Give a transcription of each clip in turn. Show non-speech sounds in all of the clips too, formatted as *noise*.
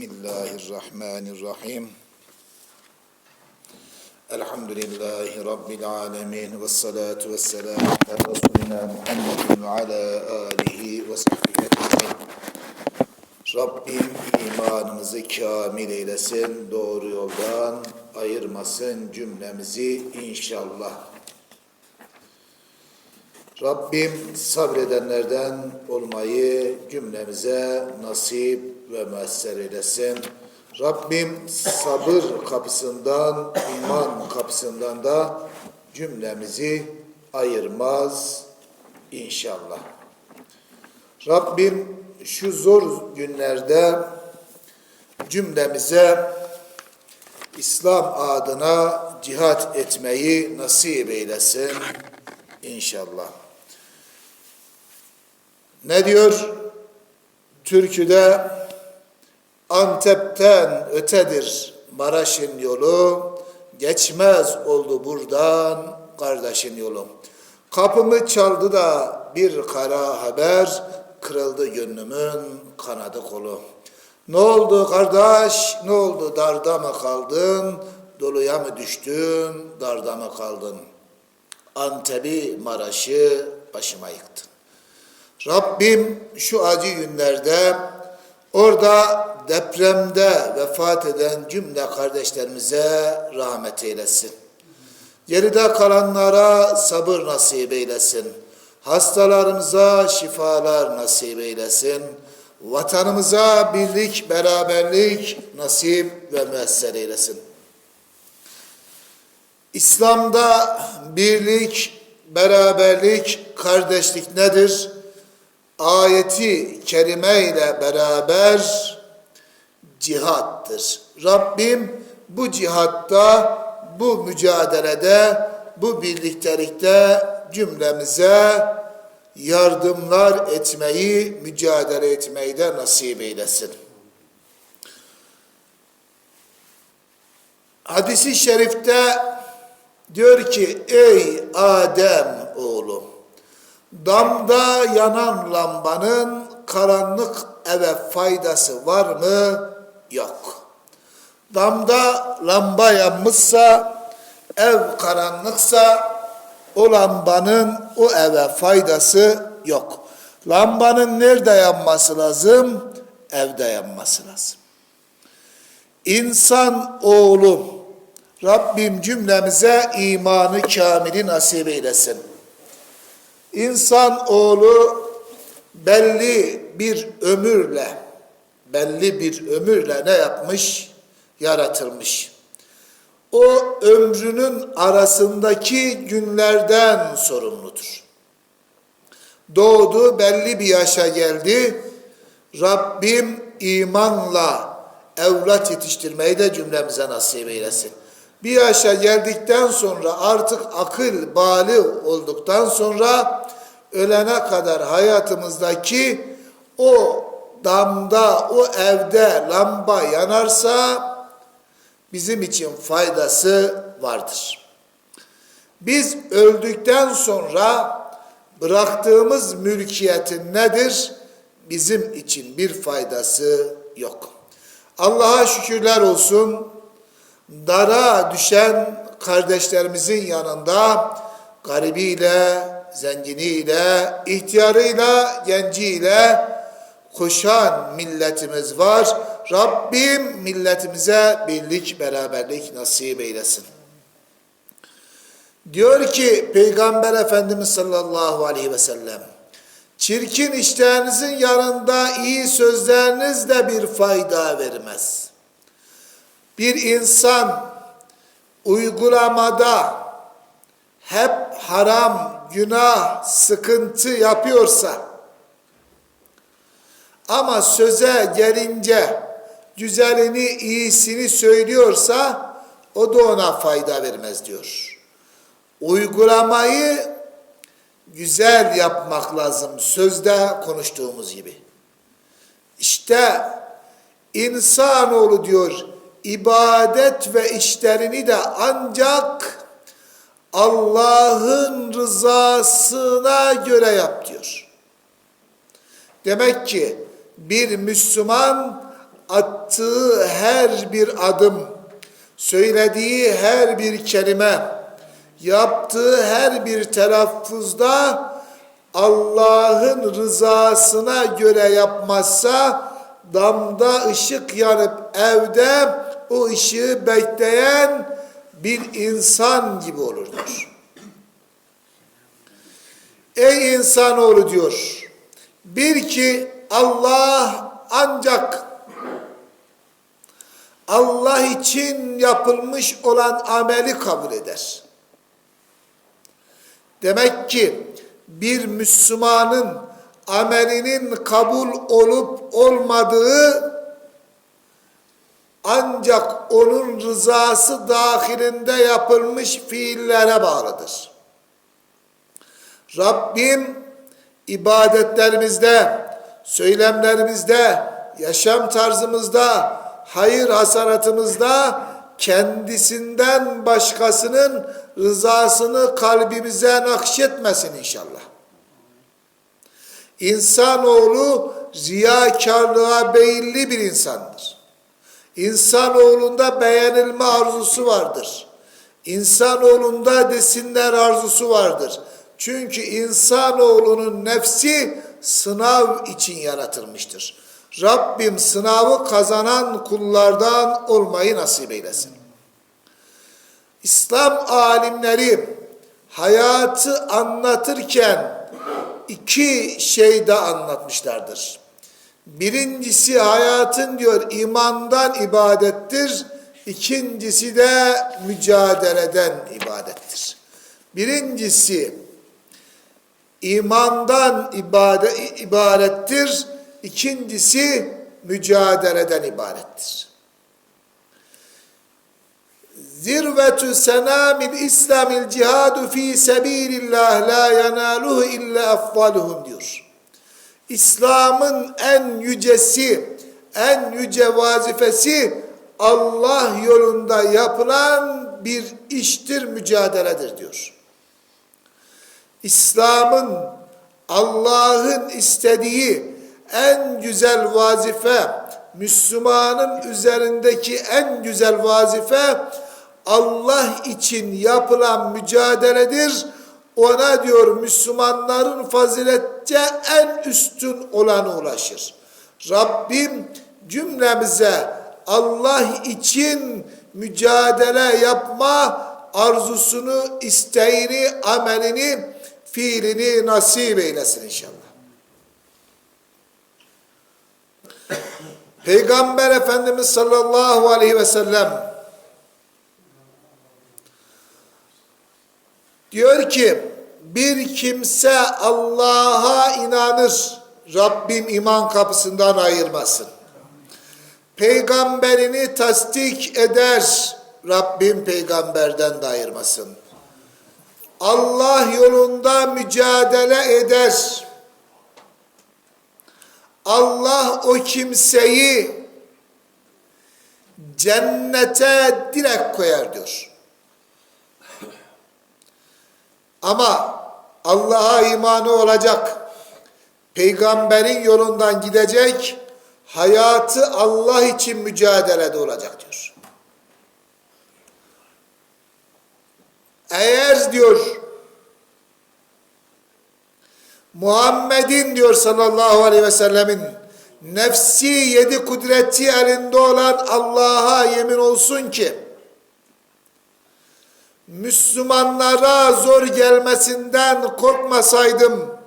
Bismillahirrahmanirrahim. Elhamdülillahi Rabbil alemin. Ve salatu ve selamu Resulina Muhammedin ve ala alihi ve sahbihi. Rabbim imanımızı kamil eylesin, doğru yoldan ayırmasın cümlemizi inşallah. Rabbim sabredenlerden olmayı cümlemize nasip ve müesser eylesin. Rabbim sabır kapısından, iman kapısından da cümlemizi ayırmaz inşallah. Rabbim şu zor günlerde cümlemize İslam adına cihat etmeyi nasip eylesin inşallah. Ne diyor? Türküde Antep'ten ötedir Maraş'ın yolu, geçmez oldu buradan kardeşin yolu. Kapımı çaldı da bir kara haber, kırıldı gönlümün kanadı kolu. Ne oldu kardeş, ne oldu darda mı kaldın, doluya mı düştün, darda mı kaldın? Antep'i, Maraş'ı başıma yıktın. Rabbim şu acı günlerde orada depremde vefat eden cümle kardeşlerimize rahmet eylesin. Geride kalanlara sabır nasip eylesin. Hastalarımıza şifalar nasip eylesin. Vatanımıza birlik, beraberlik nasip ve müesser eylesin. İslam'da birlik, beraberlik, kardeşlik nedir? Ayeti kerime ile beraber cihattır. Rabbim bu cihatta, bu mücadelede, bu birliktelikte cümlemize yardımlar etmeyi, mücadele etmeyi de nasip eylesin. Hadisi şerifte diyor ki ey Adem damda yanan lambanın karanlık eve faydası var mı? Yok. Damda lamba yanmışsa ev karanlıksa o lambanın o eve faydası yok. Lambanın nerede yanması lazım? Evde yanması lazım. İnsan oğlu Rabbim cümlemize imanı kamili nasip eylesin. İnsan oğlu belli bir ömürle, belli bir ömürle ne yapmış? Yaratılmış. O ömrünün arasındaki günlerden sorumludur. Doğdu, belli bir yaşa geldi. Rabbim imanla evlat yetiştirmeyi de cümlemize nasip eylesin bir yaşa geldikten sonra artık akıl bali olduktan sonra ölene kadar hayatımızdaki o damda, o evde lamba yanarsa bizim için faydası vardır. Biz öldükten sonra bıraktığımız mülkiyetin nedir? Bizim için bir faydası yok. Allah'a şükürler olsun dara düşen kardeşlerimizin yanında garibiyle, zenginiyle, ihtiyarıyla, genciyle koşan milletimiz var. Rabbim milletimize birlik, beraberlik nasip eylesin. Diyor ki Peygamber Efendimiz sallallahu aleyhi ve sellem, çirkin işlerinizin yanında iyi sözleriniz de bir fayda vermez.'' Bir insan uygulamada hep haram, günah, sıkıntı yapıyorsa ama söze gelince güzelini, iyisini söylüyorsa o da ona fayda vermez diyor. Uygulamayı güzel yapmak lazım sözde konuştuğumuz gibi. İşte insanoğlu diyor ibadet ve işlerini de ancak Allah'ın rızasına göre yap diyor. Demek ki bir Müslüman attığı her bir adım, söylediği her bir kelime, yaptığı her bir telaffuzda Allah'ın rızasına göre yapmazsa damda ışık yanıp evde o ışığı bekleyen bir insan gibi olurdur. Ey insanoğlu diyor. Bir ki Allah ancak Allah için yapılmış olan ameli kabul eder. Demek ki bir Müslümanın amelinin kabul olup olmadığı ancak onun rızası dahilinde yapılmış fiillere bağlıdır. Rabbim ibadetlerimizde, söylemlerimizde, yaşam tarzımızda, hayır hasanatımızda kendisinden başkasının rızasını kalbimize nakşetmesin inşallah. İnsanoğlu riyakarlığa beyilli bir insandır. İnsanoğlunda beğenilme arzusu vardır. İnsanoğlunda desinler arzusu vardır. Çünkü insanoğlunun nefsi sınav için yaratılmıştır. Rabbim sınavı kazanan kullardan olmayı nasip eylesin. İslam alimleri hayatı anlatırken iki şey de anlatmışlardır. Birincisi hayatın diyor imandan ibadettir. İkincisi de mücadeleden ibadettir. Birincisi imandan ibadet, ibarettir. İkincisi mücadeleden ibarettir. Zirvetü senamil İslamil cihadu fi sebilillah la yanaluhu illa efdaluhum diyor. İslam'ın en yücesi, en yüce vazifesi Allah yolunda yapılan bir iştir, mücadeledir diyor. İslam'ın Allah'ın istediği en güzel vazife, Müslümanın üzerindeki en güzel vazife Allah için yapılan mücadeledir. Ona diyor Müslümanların faziletçe en üstün olanı ulaşır. Rabbim cümlemize Allah için mücadele yapma arzusunu, isteğini, amelini, fiilini nasip eylesin inşallah. Peygamber Efendimiz sallallahu aleyhi ve sellem diyor ki bir kimse Allah'a inanır Rabbim iman kapısından ayırmasın. Peygamberini tasdik eder Rabbim peygamberden de ayırmasın. Allah yolunda mücadele eder. Allah o kimseyi cennete direkt koyar diyor. Ama Allah'a imanı olacak, peygamberin yolundan gidecek, hayatı Allah için mücadelede olacak diyor. Eğer diyor Muhammed'in diyor sallallahu aleyhi ve sellemin nefsi yedi kudreti elinde olan Allah'a yemin olsun ki Müslümanlara zor gelmesinden korkmasaydım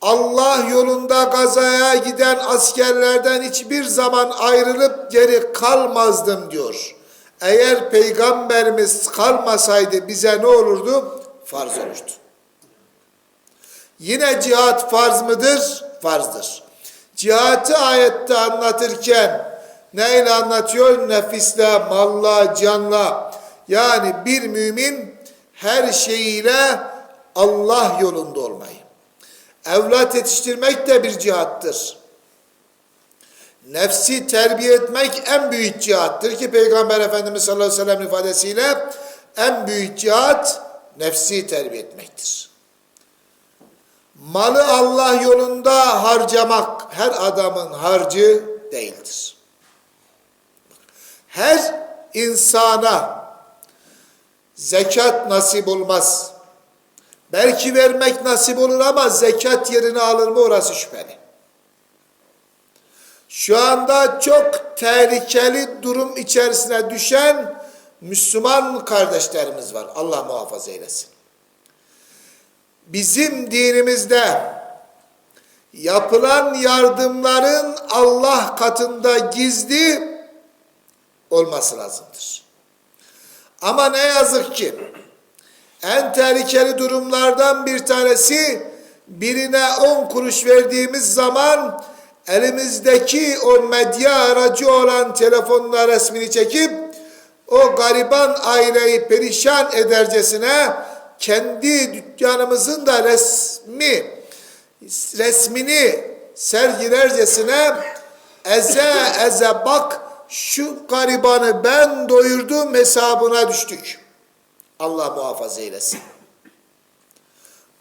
Allah yolunda gazaya giden askerlerden hiçbir zaman ayrılıp geri kalmazdım diyor. Eğer peygamberimiz kalmasaydı bize ne olurdu? Farz olurdu. Yine cihat farz mıdır? Farzdır. Cihatı ayette anlatırken neyle anlatıyor? Nefisle, malla, canla. Yani bir mümin her şeyiyle Allah yolunda olmayı. Evlat yetiştirmek de bir cihattır. Nefsi terbiye etmek en büyük cihattır ki Peygamber Efendimiz sallallahu aleyhi ve sellem ifadesiyle en büyük cihat nefsi terbiye etmektir. Malı Allah yolunda harcamak her adamın harcı değildir. Her insana zekat nasip olmaz. Belki vermek nasip olur ama zekat yerini alır mı orası şüpheli. Şu anda çok tehlikeli durum içerisine düşen Müslüman kardeşlerimiz var. Allah muhafaza eylesin. Bizim dinimizde yapılan yardımların Allah katında gizli olması lazımdır. Ama ne yazık ki en tehlikeli durumlardan bir tanesi birine on kuruş verdiğimiz zaman elimizdeki o medya aracı olan telefonla resmini çekip o gariban aileyi perişan edercesine kendi dükkanımızın da resmi resmini sergilercesine eze eze bak şu garibanı ben doyurdum hesabına düştük. Allah muhafaza eylesin.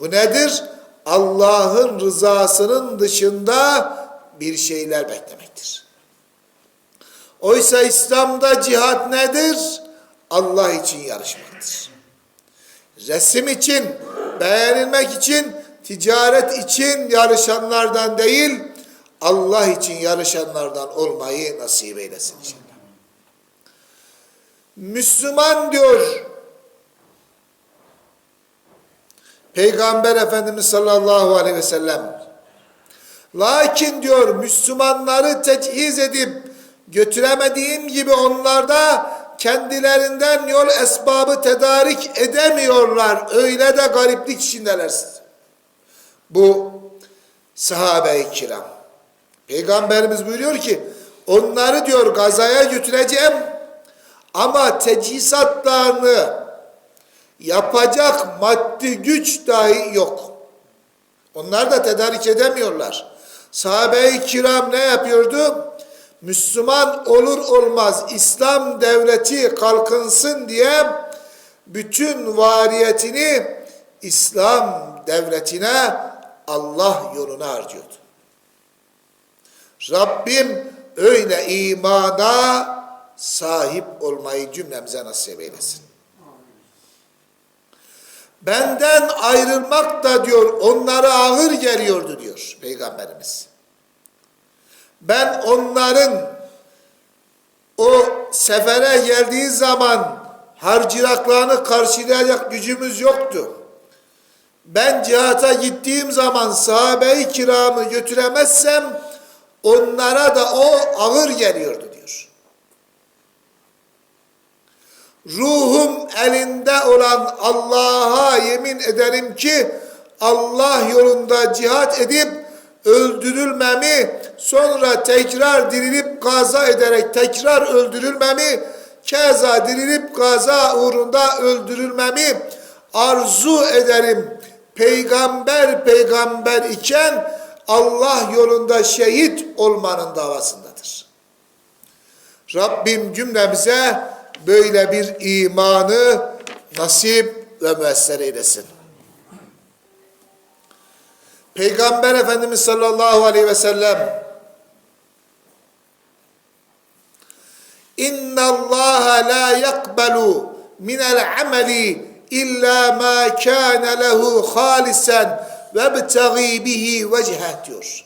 Bu nedir? Allah'ın rızasının dışında bir şeyler beklemektir. Oysa İslam'da cihat nedir? Allah için yarışmaktır. Resim için, beğenilmek için, ticaret için yarışanlardan değil, Allah için yarışanlardan olmayı nasip eylesin inşallah. Müslüman diyor, Peygamber Efendimiz sallallahu aleyhi ve sellem, lakin diyor Müslümanları tecihiz edip götüremediğim gibi onlarda kendilerinden yol esbabı tedarik edemiyorlar. Öyle de gariplik içindeler. Bu sahabe-i kiram. Peygamberimiz buyuruyor ki onları diyor gazaya götüreceğim ama teçhizatlarını yapacak maddi güç dahi yok. Onlar da tedarik edemiyorlar. Sahabe-i kiram ne yapıyordu? Müslüman olur olmaz İslam devleti kalkınsın diye bütün variyetini İslam devletine Allah yoluna harcıyordu. Rabbim öyle imana sahip olmayı cümlemize nasip eylesin. Benden ayrılmak da diyor onlara ağır geliyordu diyor Peygamberimiz. Ben onların o sefere geldiği zaman harcıraklarını karşılayacak gücümüz yoktu. Ben cihata gittiğim zaman sahabe-i kiramı götüremezsem onlara da o ağır geliyordu diyor. Ruhum elinde olan Allah'a yemin ederim ki Allah yolunda cihat edip öldürülmemi sonra tekrar dirilip gaza ederek tekrar öldürülmemi keza dirilip gaza uğrunda öldürülmemi arzu ederim. Peygamber peygamber iken Allah yolunda şehit olmanın davasındadır. Rabbim cümlemize böyle bir imanı nasip ve müesser eylesin. Peygamber Efendimiz sallallahu aleyhi ve sellem İnna Allah la yakbalu min el ameli illa ma kana lehu halisen ve btagi bihi vecheh diyor.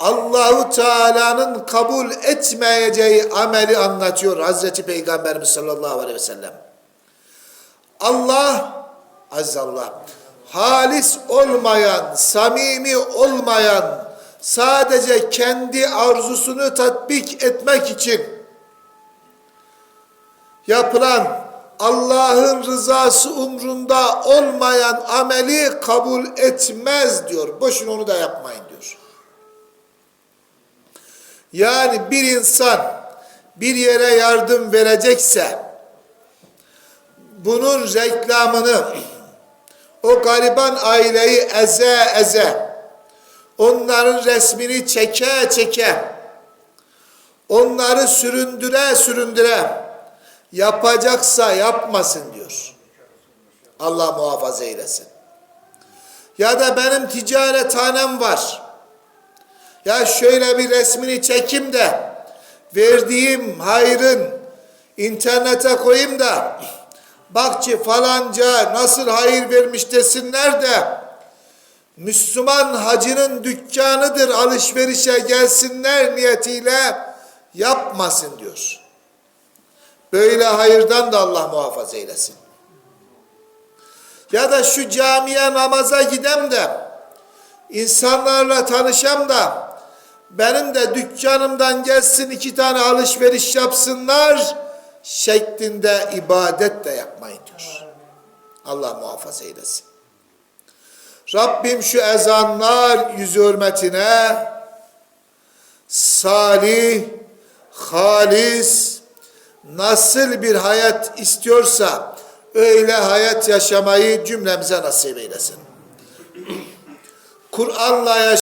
Allahu Teala'nın kabul etmeyeceği ameli anlatıyor Hazreti Peygamberimiz sallallahu aleyhi ve sellem. Allah azallah halis olmayan, samimi olmayan, sadece kendi arzusunu tatbik etmek için yapılan Allah'ın rızası umrunda olmayan ameli kabul etmez diyor. Boşuna onu da yapmayın diyor. Yani bir insan bir yere yardım verecekse bunun reklamını o gariban aileyi eze eze onların resmini çeke çeke onları süründüre süründüre yapacaksa yapmasın diyor. Allah muhafaza eylesin. Ya da benim ticarethanem var. ya şöyle bir resmini çekim de verdiğim hayrın internete koyayım da bak ki falanca nasıl hayır vermiş desinler de Müslüman hacının dükkanıdır alışverişe gelsinler niyetiyle yapmasın diyor. Böyle hayırdan da Allah muhafaza eylesin. Ya da şu camiye namaza gidem de insanlarla tanışam da benim de dükkanımdan gelsin iki tane alışveriş yapsınlar şeklinde ibadet de yapmayın diyor. Allah muhafaza eylesin. Rabbim şu ezanlar yüzü hürmetine salih, halis, nasıl bir hayat istiyorsa öyle hayat yaşamayı cümlemize nasip eylesin. *clears throat* Kur'an'la yaşamayı